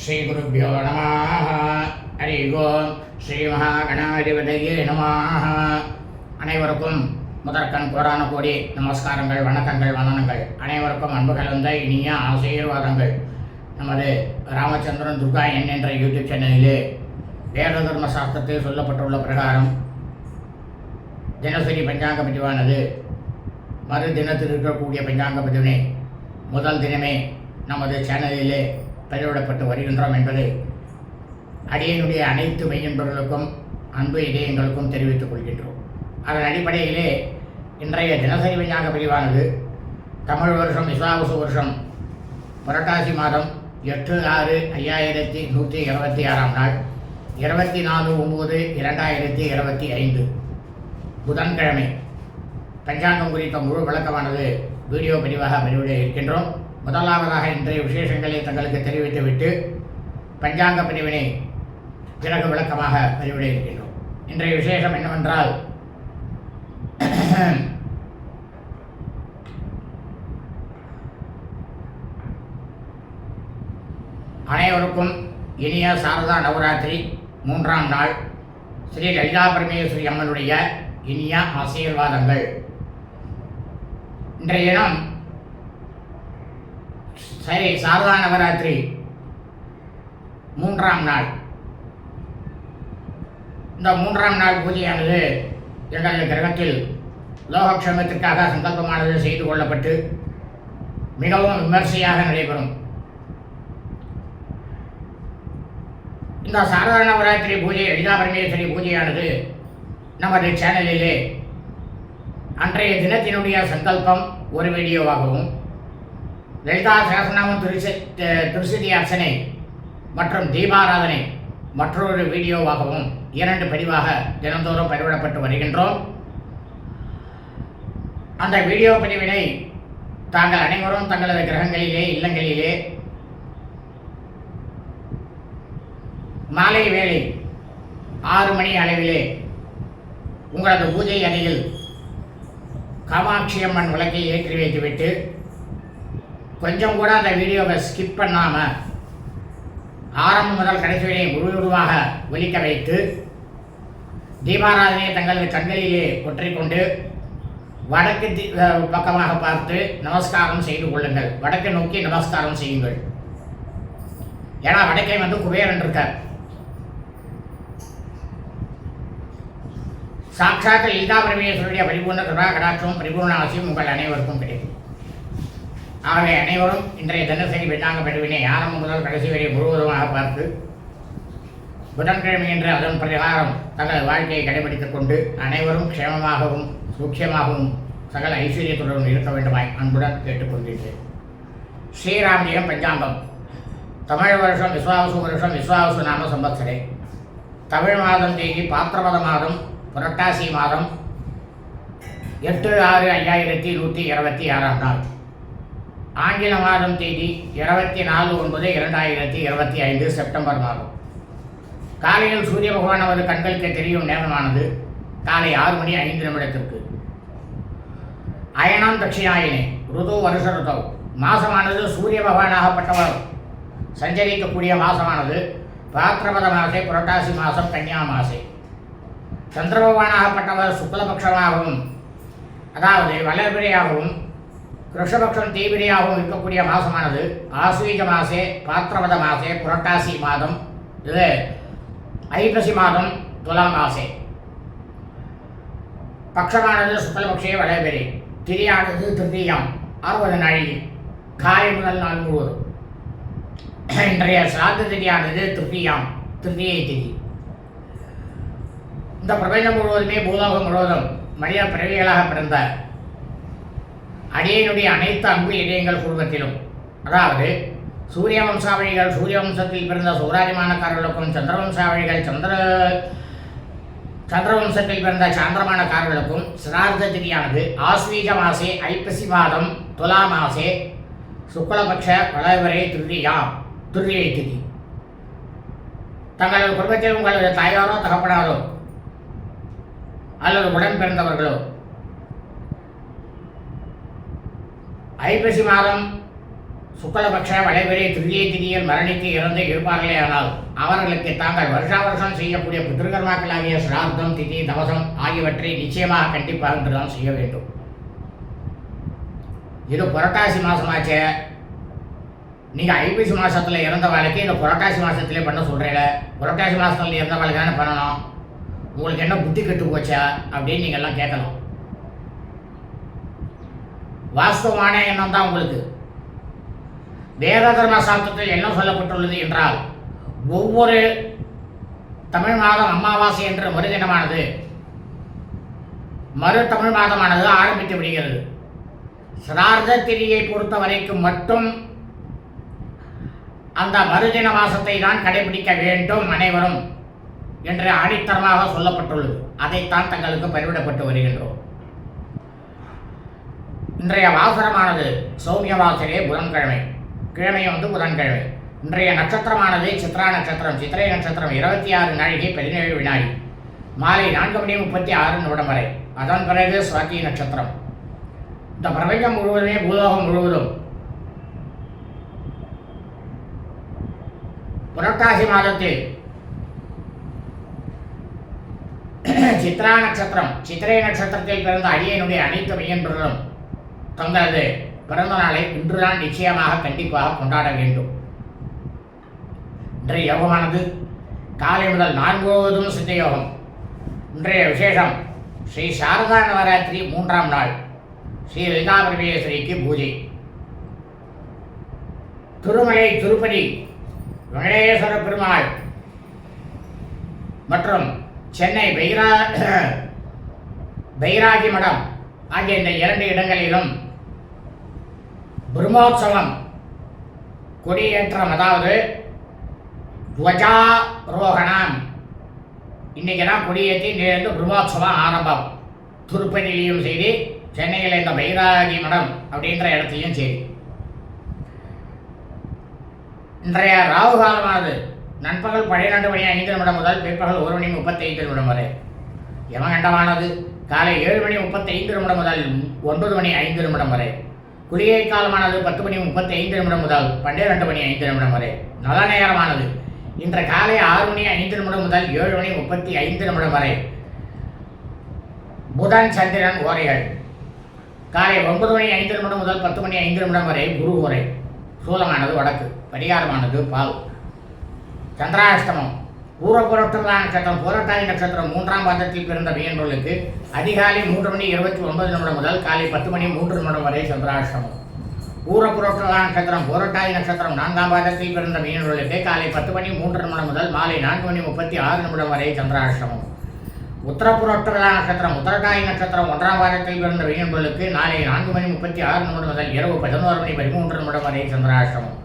ஸ்ரீகுருப்போ நம ஹரி ஓம். ஸ்ரீ மகாகணாதிபதியே நம அனைவருக்கும் முதற்கண் கோடான கோடி நமஸ்காரங்கள் வணக்கங்கள் வந்தனங்கள். அனைவருக்கும் அன்பு கலந்த இனிய ஆசீர்வாதங்கள். நமது ராமச்சந்திரன் துர்கா என் என்ற யூடியூப் சேனலிலே வேத தர்ம சாஸ்திரத்தில் சொல்லப்பட்டுள்ள பிரகாரம் தினசரி பஞ்சாங்க பதிவானது. மறு தினத்தில் இருக்கக்கூடிய பஞ்சாங்க பதிவினை முதல் தினமே நமது சேனலிலே பெயரிடப்பட்டு வருகின்றோம் என்பதை அடியனுடைய அனைத்து மெய்யன்பர்களுக்கும் அன்பு இதயங்களுக்கும் தெரிவித்துக் கொள்கின்றோம். அதன் அடிப்படையிலே இன்றைய தினசரி விஞ்ஞான பிரிவானது தமிழ் வருஷம் விஸ்வாவசு வருஷம் புரட்டாசி மாதம் எட்டு ஆறு ஐயாயிரத்தி நூற்றி இருபத்தி ஆறாம் நாள் இருபத்தி நாலு ஒம்பது இரண்டாயிரத்தி இருபத்தி ஐந்து புதன்கிழமை. பஞ்சாங்கம் குறித்த முழு விளக்கமானது வீடியோ பதிவாக பதிவிட இருக்கின்றோம். முதலாவதாக இன்றைய விசேஷங்களை தங்களுக்கு தெரிவித்துவிட்டு பஞ்சாங்க பிரிவினை பிறகு விளக்கமாக பதிவிட இருக்கின்றோம். இன்றைய விசேஷம் என்னவென்றால் அனைவருக்கும் இனிய சாரதா நவராத்திரி மூன்றாம் நாள் ஸ்ரீ லலிதா பரமேஸ்வரி அம்மனுடைய இனிய ஆசீர்வாதங்கள். இன்றைய தினம் சரி சாரதா நவராத்திரி. மூன்றாம் நாள். இந்த மூன்றாம் நாள் பூஜையானது எங்களது கிரகத்தில் லோகக்ஷமத்திற்காக சங்கல்பமானது செய்து கொள்ளப்பட்டு மிகவும் விமர்சையாக நடைபெறும். இந்த சாரதா நவராத்திரி பூஜை லலிதா பரமேஸ்வரி பூஜையானது நமது சேனலிலே அன்றைய தினத்தினுடைய சங்கல்பம் ஒரு வீடியோவாகவும் லலிதா சகசநாமம் திருசி திருசதி அர்ச்சனை மற்றும் தீபாராதனை மற்றொரு வீடியோவாகவும் இரண்டு பதிவாக தினந்தோறும் பதிவிடப்பட்டு வருகின்றோம். அந்த வீடியோ பதிவினை தாங்கள் அனைவரும் தங்களது கிரகங்களிலே இல்லங்களிலே மாலை வேளை ஆறு மணி அளவிலே உங்களது பூஜை அறையில் காமாட்சி அம்மன் விளக்கை ஏற்றி வைத்துவிட்டு கொஞ்சம் கூட அந்த வீடியோவை ஸ்கிப் பண்ணாமல் ஆரம்பம் முதல் கடைசி வரை முழுவதுமாக ஒலிக்க வைத்து தீபாராதனையை தங்களது கண்களிலே ஒற்றிக்கொண்டு வடக்கு தி- பக்கமாக பார்த்து நமஸ்காரம் செய்து கொள்ளுங்கள். வடக்கு நோக்கி நமஸ்காரம் செய்யுங்கள். ஏன்னா வடக்கே வந்து குபேரன் இருக்கார். சாட்சாத் லீதா பரமேஸ்வருடைய பரிபூர்ண கிருபா கடாட்சமும் பரிபூர்ண ஆசியும் உங்கள் அனைவருக்கும் கிடைக்கும். ஆகவே அனைவரும் இன்றைய தினசரி வெட்டாங்க பெறுவினை ஆரம்பம் முதல் கடைசி வரை முழுவதுமாக பார்த்து புதன்கிழமை என்று அதன் பிரகாரம் தங்கள் வாழ்க்கையை கடைபிடித்துக் கொண்டு அனைவரும் க்ஷேமமாகவும் சூக்ஷமாகவும் சகல ஐஸ்வர்யத்துடன் இருக்க வேண்டுமாய் அன்புடன் கேட்டுக்கொண்டிருக்கிறேன் ஸ்ரீராமியம் பஞ்சாங்கம். தமிழ் வருஷம் விஸ்வாவசு வருஷம் விஸ்வாவசு நாம சம்பத்சரே தமிழ் மாதம் தேதி பாத்திரபத மாதம் புரட்டாசி மாதம் எட்டு ஆறு ஐயாயிரத்தி நூற்றி இருபத்தி ஆறாம் நாள். ஆங்கில மாதம் தேதி இருபத்தி நாலு ஒன்பது இரண்டாயிரத்தி இருபத்தி ஐந்து செப்டம்பர் மாதம். காலையில் சூரிய பகவான் அவரது கண்களுக்கு தெரியும் நேரமானது காலை ஆறு மணி ஐந்து நிமிடத்திற்கு. அயனம் தட்சிணாயினே ருது வருஷ ருதவ் மாசமானது சூரிய பகவானாகப்பட்டவர் சஞ்சரிக்கக்கூடிய மாசமானது பாத்திரபத மாசே புரட்டாசி மாசம் கன்னியா மாசே. சந்திர பகவானாகப்பட்டவர் சுக்லபக்ஷமாகவும் அதாவது வளர்பிரையாகவும் கிருஷ்ணபக்ஷம் தீவிரையாகவும் இருக்கக்கூடிய மாதமானது ஆஸ்வீக மாசே பாத்திரவத மாசே புரட்டாசி மாதம் இது ஐப்பசி மாதம் துலாம் மாசே. பக்ஷமானது சுக்லபக்ஷே வளர்பிரை திரியானது திருத்தீயம் அறுபது நாழிகை காலை முதல் நாள் முழுவதும் இன்றைய சிராத்த திரியானது திருத்தீயாம் திருத்தியை திதி. இந்த பிரபஞ்சம் முழுவதுமே பூலோகம் முழுவதும் மனித பிறவிகளாக பிறந்த அடியனுடைய அனைத்து அன்பு இதயங்கள் குடும்பத்திலும். அதாவது சூரிய வம்சாவழிகள் சூரிய வம்சத்தில் பிறந்த சூராதிமானக்காரர்களுக்கும் சந்திர வம்சாவழிகள் சந்திர சந்திரவம்சத்தில் பிறந்த சாந்திரமானக்காரர்களுக்கும் சிரார்த்த திதியானது ஆஸ்வீக மாசே ஐப்பசி மாதம் துலா மாசே சுக்லபக்ஷ வளவரை துல்லியா துல்லியை திதி. தங்களது குடும்பத்தில் உங்களது தாயாரோ தகப்பனாரோ அல்லது உடன் பிறந்தவர்களோ ஐப்பசி மாதம் சுக்லபக்ஷ வளைவரை துல்லிய திதியில் மரணித்து இறந்து இருப்பார்களே ஆனால் அவர்களுக்கு தாங்கள் வருஷா வருஷம் செய்யக்கூடிய பித்ருகர்மாக்களாகிய சிரார்த்தம் திதி தவசம் ஆகியவற்றை நிச்சயமாக கண்டிப்பாக இன்றுதான் செய்ய வேண்டும். இது புரட்டாசி மாசமாச்சே. நீங்கள் ஐப்பசி மாதத்தில் இறந்த வாழ்க்கை இந்த புரட்டாசி மாதத்துலேயே பண்ண சொல்கிறேன் புரட்டாசி மாதத்தில் இறந்த வாழ்க்கை தானே பண்ணணும்? உங்களுக்கு என்ன புத்தி கெட்டு போச்சா? அப்படின்னு நீங்க எல்லாம் கேட்கலாம் வாஸ்தவமான எண்ணம் தான் உங்களுக்கு? வேத தர்ம சாஸ்திரத்தில் என்ன சொல்லப்பட்டுள்ளது என்றால் ஒவ்வொரு தமிழ் மாதம் அமாவாசை என்ற மறுதினமானது மறு தமிழ் மாதமானது ஆரம்பித்து விடுகிறது. சிரார்த்த திரியை பொறுத்த வரைக்கும் மட்டும் அந்த மறுதின மாசத்தை தான் கடைபிடிக்க வேண்டும் அனைவரும் என்று அடித்தரமாக சொல்லப்பட்டுள்ளது. அதைத்தான் தங்களுக்கு பரிவிடப்பட்டு வருகின்றோம். இன்றைய வாசரமானது சௌமிய வாசரே புதன்கிழமை. கிழமை வந்து புதன்கிழமை. இன்றைய நட்சத்திரமானது சித்ரா நட்சத்திரம். சித்திரை நட்சத்திரம் இருபத்தி ஆறு நாழிகை பதினேழு வினாடி. மாலை நான்கு மணி முப்பத்தி ஆறு நிமிடம் வரை. அதன் பிறகு சுவாதி நட்சத்திரம். இந்த பிரபஞ்சம் முழுவதுமே பூலோகம் முழுவதும் புரட்டாசி மாதத்தில் சித்ரா நட்சத்திரம். சித்திரை நட்சத்திரத்தில் பிறந்த அடியனுடைய அனைத்து மையன்றும் தங்களது பிறந்த நாளை இன்றுதான் நிச்சயமாக கண்டிப்பாக கொண்டாட வேண்டும். இன்றைய யோகமானது காலை முதல் நான்குவதும் சித்த யோகம். இன்றைய விசேஷம் ஸ்ரீ சாரதா நவராத்திரி மூன்றாம் நாள். ஸ்ரீ லலிதா பரமேஸ்வரிக்கு பூஜை. திருமலை திருப்பதி வெங்கடேஸ்வர பெருமாள் மற்றும் சென்னை பைரா பைராகி மடம் ஆகிய இந்த இரண்டு இடங்களிலும் பிரம்மோற்சவம் கொடியேற்றம் அதாவது துவஜாரோகணம். இன்றைக்கி தான் கொடியேற்றி நேர்ந்து பிரம்மோற்சவம் ஆரம்பம். திருப்பதியிலையும் செய்தி சென்னையில் இந்த பைராகி மடம் அப்படின்ற இடத்துலையும் சரி. இன்றைய ராகு காலமானது நண்பகல் பன்னிரெண்டு மணி ஐந்து நிமிடம் முதல் பிற்பகல் ஒரு மணி முப்பத்தைந்து நிமிடம் வரை. யமகண்டமானது காலை ஏழு மணி முப்பத்தைந்து நிமிடம் முதல் ஒன்பது மணி ஐந்து நிமிடம் வரை. குளிகை காலமானது பத்து மணி முப்பத்தி ஐந்து நிமிடம் முதல் பன்னிரண்டு மணி ஐந்து நிமிடம் வரை. நல்ல நேரமானது. இன்று காலை ஆறு மணி ஐந்து நிமிடம் முதல் ஏழு மணி முப்பத்தி ஐந்து நிமிடம் வரை. புதன் சந்திரன் ஓரைகள் காலை ஒன்பது மணி ஐந்து நிமிடம் முதல் பத்து மணி ஐந்து நிமிடம் வரை குரு ஓரை. சூலமானது வடக்கு. பரிகாரமானது பால். சந்திராஷ்டமம். பூரபுரட்டுலா நட்சத்திரம் புரட்டாதி நட்சத்திரம் மூன்றாம் பாதத்தில் பிறந்த மீனர்களுக்கு அதிகாலை மூன்று மணி இருபத்தி ஒன்பது நிமிடம் முதல் காலை பத்து மணி மூன்று நிமிடம் வரை சந்திராஷ்டமம் பூரபுரட்டுலா நட்சத்திரம் புரட்டாதி நட்சத்திரம் நான்காம் பாதத்தில் பிறந்த மீனர்களுக்கு காலை பத்து மணி மூன்று நிமிடம் முதல் மாலை நான்கு மணி முப்பத்தி ஆறு நிமிடம் வரை சந்திராஷ்டமம் உத்தரப்புரட்டுலா நட்சத்திரம் உத்தரட்டாய் நட்சத்திரம் ஒன்றாம் வாரத்தில் பிறந்த மீனர்களுக்கு நாளை நான்கு மணி முப்பத்தி ஆறு நிமிடம் முதல் இரவு பதினோரு மணி பதிமூன்று நிமிடம் வரை சந்திராஷ்டமம்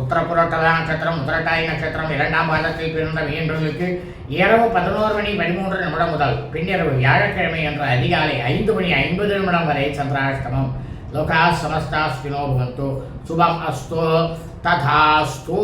உத்தரப்புரட்டதா நட்சத்திரம் உத்தரட்டாய் நட்சத்திரம் இரண்டாம் பாதத்தில் பிறந்த மீன்பர்களுக்கு இரவு பதினோரு மணி பதிமூன்று நிமிடம் முதல் பின்னிரவு வியாழக்கிழமை என்ற அதிகாலை ஐந்து மணி ஐம்பது நிமிடம் வரை சந்திராஷ்டமம். லோகா சமஸ்தாஸ்தினோ பவந்து. சுபம் அஸ்தோ. ததாஸ்தோ.